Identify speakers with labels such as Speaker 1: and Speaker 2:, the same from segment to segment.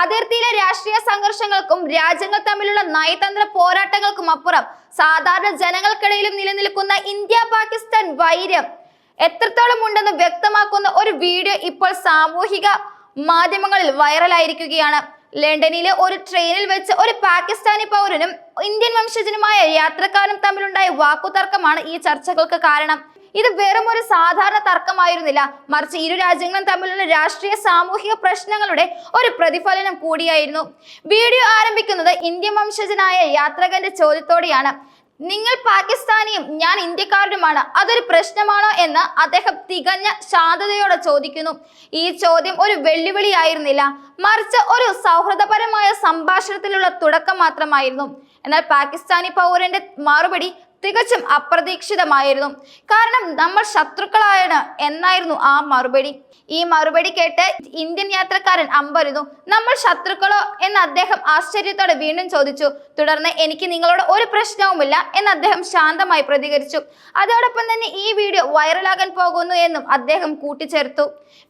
Speaker 1: അതിർത്തിയിലെ രാഷ്ട്രീയ സംഘർഷങ്ങൾക്കും രാജ്യങ്ങൾ തമ്മിലുള്ള നയതന്ത്ര പോരാട്ടങ്ങൾക്കും അപ്പുറം സാധാരണ ജനങ്ങൾക്കിടയിലും നിലനിൽക്കുന്ന ഇന്ത്യ പാകിസ്ഥാൻ വൈര്യം എത്രത്തോളം ഉണ്ടെന്ന് വ്യക്തമാക്കുന്ന ഒരു വീഡിയോ ഇപ്പോൾ സാമൂഹിക മാധ്യമങ്ങളിൽ വൈറലായിരിക്കുകയാണ്. ലണ്ടനിലെ ഒരു ട്രെയിനിൽ വെച്ച് ഒരു പാകിസ്ഥാനി പൗരനും ഇന്ത്യൻ വംശജനുമായ യാത്രക്കാരും തമ്മിലുണ്ടായ വാക്കുതർക്കമാണ് ഈ ചർച്ചകൾക്ക് കാരണം. ഇത് വെറും ഒരു സാധാരണ തർക്കമായിരുന്നില്ല. മറിച്ച് ഇരു രാജ്യങ്ങളും തമ്മിലുള്ള രാഷ്ട്രീയ സാമൂഹിക പ്രശ്നങ്ങളുടെ ഒരു പ്രതിഫലനം കൂടിയായിരുന്നു. വീഡിയോ ആരംഭിക്കുന്നത് ഇന്ത്യൻ വംശജനായ യാത്രകന്റെ ചോദ്യത്തോടെയാണ്. നിങ്ങൾ പാകിസ്ഥാനിയും ഞാൻ ഇന്ത്യക്കാരനുമാണ് അതൊരു പ്രശ്നമാണോ? എന്ന് അദ്ദേഹം തികഞ്ഞ ശാന്തതയോടെ ചോദിക്കുന്നു. ഈ ചോദ്യം ഒരു വെല്ലുവിളിയായിരുന്നില്ല മറിച്ച് ഒരു സൗഹൃദപരമായ സംഭാഷണത്തിലുള്ള തുടക്കം മാത്രമായിരുന്നു. എന്നാൽ പാകിസ്ഥാനി പൗരന്റെ മറുപടി തികച്ചും അപ്രതീക്ഷിതമായിരുന്നു. കാരണം നമ്മൾ ശത്രുക്കളായാണ് എന്നായിരുന്നു ആ മറുപടി. ഈ മറുപടി കേട്ട് ഇന്ത്യൻ യാത്രക്കാരൻ അമ്പരുന്നു. നമ്മൾ ശത്രുക്കളോ? എന്ന് അദ്ദേഹം ആശ്ചര്യത്തോടെ വീണ്ടും ചോദിച്ചു. തുടർന്ന് എനിക്ക് നിങ്ങളോട് ഒരു പ്രശ്നവുമില്ല എന്ന് അദ്ദേഹം ശാന്തമായി പ്രതികരിച്ചു. അതോടൊപ്പം തന്നെ ഈ വീഡിയോ വൈറലാകാൻ പോകുന്നു എന്നും അദ്ദേഹം കൂട്ടിച്ചേർത്തു.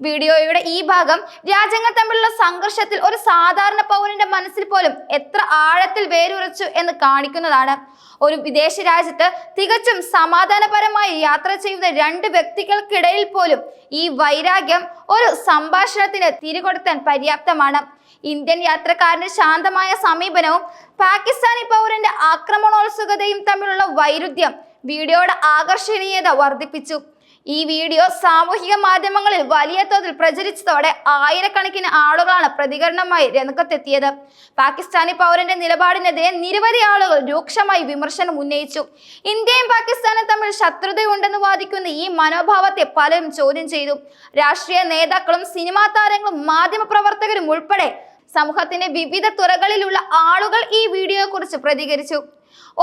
Speaker 1: വീഡിയോയുടെ ഈ ഭാഗം രാജ്യങ്ങൾ തമ്മിലുള്ള സംഘർഷത്തിൽ ഒരു സാധാരണ പൗരന്റെ മനസ്സിൽ പോലും എത്ര ആഴത്തിൽ വേരുറച്ചു എന്ന് കാണിക്കുന്നതാണ്. ഒരു വിദേശ രാജ്യത്ത് തികച്ചും സമാധാനപരമായി യാത്ര ചെയ്യുന്ന രണ്ട് വ്യക്തികൾക്കിടയിൽ പോലും ഈ വൈരാഗ്യം ഒരു സംഭാഷണത്തിന് തിരികൊടുത്താൻ പര്യാപ്തമാണ്. ഇന്ത്യൻ യാത്രക്കാരന് ശാന്തമായ സമീപനവും പാകിസ്ഥാനി പൗരന്റെ ആക്രമണോത്സുകതയും തമ്മിലുള്ള വൈരുദ്ധ്യം വീഡിയോയുടെ ആകർഷണീയത വർദ്ധിപ്പിച്ചു. ഈ വീഡിയോ സാമൂഹിക മാധ്യമങ്ങളിൽ വലിയ തോതിൽ പ്രചരിച്ചതോടെ ആയിരക്കണക്കിന് ആളുകളാണ് പ്രതികരണമായി രംഗത്തെത്തിയത്. പാകിസ്ഥാനി പൗരന്റെ നിലപാടിനെതിരെ നിരവധി ആളുകൾ രൂക്ഷമായി വിമർശനം ഉന്നയിച്ചു. ഇന്ത്യയും പാകിസ്ഥാനും തമ്മിൽ ശത്രുതയുണ്ടെന്ന് വാദിക്കുന്ന ഈ മനോഭാവത്തെ പലരും ചോദ്യം ചെയ്തു. രാഷ്ട്രീയ നേതാക്കളും സിനിമാ താരങ്ങളും മാധ്യമപ്രവർത്തകരും ഉൾപ്പെടെ സമൂഹത്തിന്റെ വിവിധ തുറകളിലുള്ള ആളുകൾ ഈ വീഡിയോയെക്കുറിച്ച് പ്രതികരിച്ചു.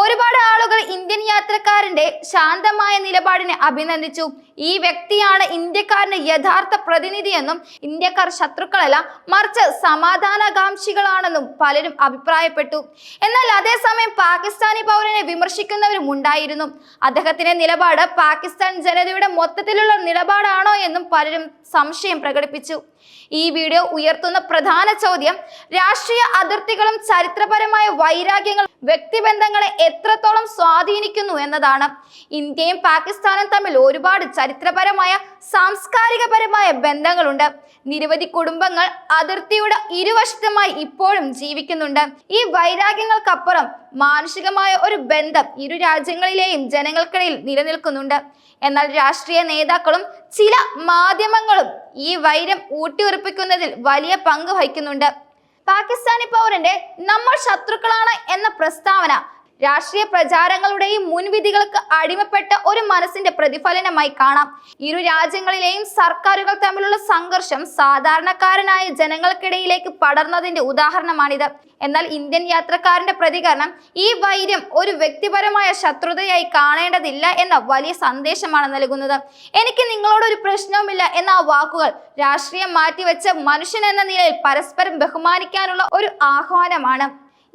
Speaker 1: ഒരുപാട് ആളുകൾ ഇന്ത്യൻ യാത്രക്കാരന്റെ ശാന്തമായ നിലപാടിനെ അഭിനന്ദിച്ചു. ഈ വ്യക്തിയാണ് ഇന്ത്യക്കാരന്റെ യഥാർത്ഥ പ്രതിനിധിയെന്നും ഇന്ത്യക്കാർ ശത്രുക്കളല്ല മറിച്ച് സമാധാനകാംക്ഷികളാണെന്നും പലരും അഭിപ്രായപ്പെട്ടു. എന്നാൽ അതേസമയം പാകിസ്ഥാനി പൗരനെ വിമർശിക്കുന്നവരും ഉണ്ടായിരുന്നു. അദ്ദേഹത്തിന്റെ നിലപാട് പാകിസ്ഥാൻ ജനതയുടെ മൊത്തത്തിലുള്ള നിലപാടാണോ എന്നും പലരും സംശയം പ്രകടിപ്പിച്ചു. ഈ വീഡിയോ ഉയർത്തുന്ന പ്രധാന ചോദ്യം രാഷ്ട്രീയ അതിർത്തികളും ചരിത്രപരമായ വൈരാഗ്യങ്ങളും വ്യക്തിബന്ധങ്ങളെ എത്രത്തോളം സ്വാധീനിക്കുന്നു എന്നതാണ്. ഇന്ത്യയും പാകിസ്ഥാനും തമ്മിൽ ഒരുപാട് ചരിത്രപരമായ സാംസ്കാരികപരമായ ബന്ധങ്ങളുണ്ട്. നിരവധി കുടുംബങ്ങൾ അതിർത്തിയുടെ ഇരുവശത്തുമായി ഇപ്പോഴും ജീവിക്കുന്നുണ്ട്. ഈ വൈരാഗ്യങ്ങൾക്കപ്പുറം മാനുഷികമായ ഒരു ബന്ധം ഇരു രാജ്യങ്ങളിലെയും ജനങ്ങൾക്കിടയിൽ നിലനിൽക്കുന്നുണ്ട്. എന്നാൽ രാഷ്ട്രീയ നേതാക്കളും ചില മാധ്യമങ്ങളും ഈ വൈരം ഊട്ടിയുറപ്പിക്കുന്നതിൽ വലിയ പങ്ക് വഹിക്കുന്നുണ്ട്. പാകിസ്ഥാനി പൗരന്റെ നമ്മൾ ശത്രുക്കളാണ് എന്ന പ്രസ്താവന രാഷ്ട്രീയ പ്രചാരങ്ങളുടെയും മുൻവിധികൾക്ക് അടിമപ്പെട്ട ഒരു മനസ്സിന്റെ പ്രതിഫലനമായി കാണാം. ഇരു രാജ്യങ്ങളിലെയും സർക്കാരുകൾ തമ്മിലുള്ള സംഘർഷം സാധാരണക്കാരനായ ജനങ്ങൾക്കിടയിലേക്ക് പടർന്നതിന്റെ ഉദാഹരണമാണിത്. എന്നാൽ ഇന്ത്യൻ യാത്രക്കാരന്റെ പ്രതികരണം ഈ വൈര്യം ഒരു വ്യക്തിപരമായ ശത്രുതയായി കാണേണ്ടതില്ല എന്ന വലിയ സന്ദേശമാണ് നൽകുന്നത്. എനിക്ക് നിങ്ങളോട് ഒരു പ്രശ്നവുമില്ല എന്ന ആ വാക്കുകൾ രാഷ്ട്രീയം മാറ്റിവെച്ച് മനുഷ്യൻ എന്ന നിലയിൽ പരസ്പരം ബഹുമാനിക്കാനുള്ള ഒരു ആഹ്വാനമാണ്.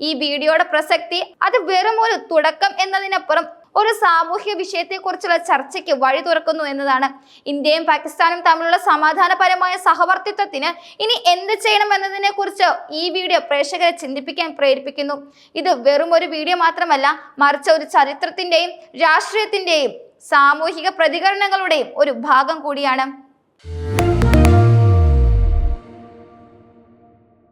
Speaker 1: ഈ വീഡിയോയുടെ പ്രസക്തി അത് വെറും ഒരു തുടക്കം എന്നതിനപ്പുറം ഒരു സാമൂഹ്യ വിഷയത്തെക്കുറിച്ചുള്ള ചർച്ചയ്ക്ക് വഴി തുറക്കുന്നു എന്നതാണ്. ഇന്ത്യയും പാകിസ്ഥാനും തമ്മിലുള്ള സമാധാനപരമായ സഹവർത്തിത്വത്തിന് ഇനി എന്ത് ചെയ്യണം എന്നതിനെ കുറിച്ച് ഈ വീഡിയോ പ്രേക്ഷകരെ ചിന്തിപ്പിക്കാൻ പ്രേരിപ്പിക്കുന്നു. ഇത് വെറും ഒരു വീഡിയോ മാത്രമല്ല മറിച്ച് ഒരു ചരിത്രത്തിന്റെയും രാഷ്ട്രീയത്തിന്റെയും സാമൂഹിക പ്രതികരണങ്ങളുടെയും ഒരു ഭാഗം കൂടിയാണ്.